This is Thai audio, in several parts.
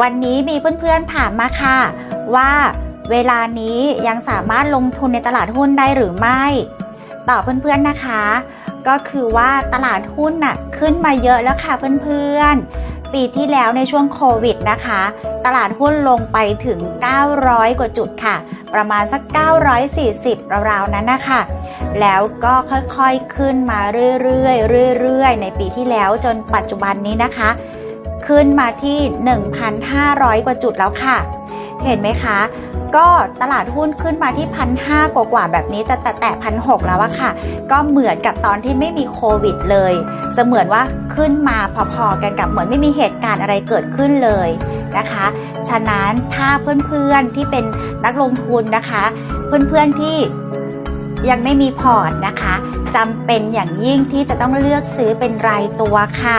วันนี้มีเพื่อนๆถามมาค่ะ ว่าเวลานี้ยังสามารถลงทุนในตลาดหุ้นได้หรือไม่ตอบเพื่อนๆนะคะ ก็คือว่าตลาดหุ้นน่ะขึ้นมาเยอะแล้วค่ะเพื่อนๆ ปีที่แล้วในช่วงโควิดนะคะ ตลาดหุ้นลงไปถึง 900 กว่าจุดค่ะ ประมาณสัก 940 ราวๆ นั้นนะคะ แล้วก็ค่อยๆขึ้นมาเรื่อยๆเรื่อยๆ ในปีที่แล้วจนปัจจุบันนี้นะคะ ขึ้นมาที่ 1,500 กว่าจุดแล้วค่ะ เห็นไหมคะ ก็ตลาดหุ้นขึ้นมาที่พันห้ากว่าแบบนี้จะแตะพันหกแล้วอะค่ะ ก็เหมือนกับตอนที่ไม่มีโควิดเลย เสมือนว่าขึ้นมาพอๆกันกับเหมือนไม่มีเหตุการณ์อะไรเกิดขึ้นเลยนะคะ ฉะนั้นถ้าเพื่อนๆที่เป็นนักลงทุนนะคะ เพื่อนๆที่ยังไม่มีพอร์ตนะคะ จำเป็นอย่างยิ่งที่จะต้องเลือกซื้อเป็นรายตัวค่ะ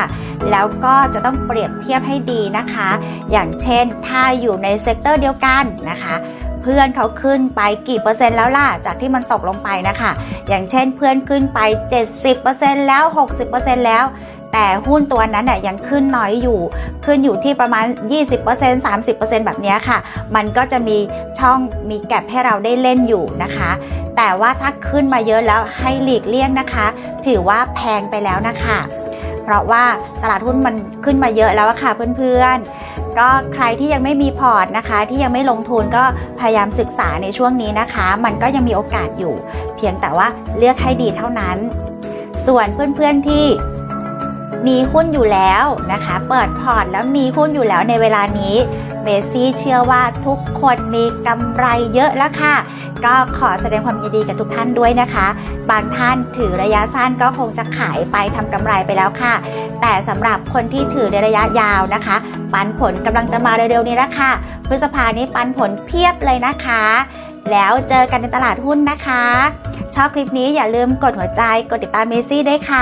แล้วก็จะต้องเปรียบเทียบให้ดีนะคะ อย่างเช่นถ้าอยู่ในเซกเตอร์เดียวกันนะคะเพื่อนเขาขึ้นไปกี่เปอร์เซ็นต์แล้วล่ะ จากที่มันตกลงไปนะคะ อย่างเช่นเพื่อนขึ้นไป 70%แล้ว 60%แล้ว แต่หุ้นตัวนั้นน่ยยังขึ้นน้อยอยู่ ขึ้นอยู่ที่ประมาณ 20% 30%แบบเนี้ค่ะ มันก็จะมีช่องมีแก็บให้เราได้เล่นอยู่นะคะ แต่ว่าถ้าขึ้นมาเยอะแล้วให้หลีกเลี่ยงนะคะ ถือว่าแพงไปแล้วนะคะ เพราะว่าตลาดหุ้นมันขึ้นมาเยอะแล้วค่ะเพื่อนๆ ก็ใครที่ยังไม่มีพอร์ตนะคะ ที่ยังไม่ลงทุนก็พยายามศึกษาในช่วงนี้นะคะ มันก็ยังมีโอกาสอยู่ เพียงแต่ว่าเลือกให้ดีเท่านั้น ส่วนเพื่อนๆที่ มีหุ้นอยู่แล้วนะคะ เปิดพอร์ตแล้วมีหุ้นอยู่แล้วในเวลานี้เมซี่เชื่อว่าทุกคนมีกำไรเยอะแล้วค่ะ ก็ขอแสดงความยินดีกับทุกท่านด้วยนะคะ บางท่านถือระยะสั้นก็คงจะขายไปทำกำไรไปแล้วค่ะ แต่สำหรับคนที่ถือในระยะยาวนะคะ ปันผลกำลังจะมาเร็วๆนี้แล้วค่ะ พฤษภานี้ปันผลเพียบเลยนะคะ แล้วเจอกันในตลาดหุ้นนะคะ ชอบคลิปนี้อย่าลืมกดหัวใจกดติดตามเมซี่ด้วยค่ะ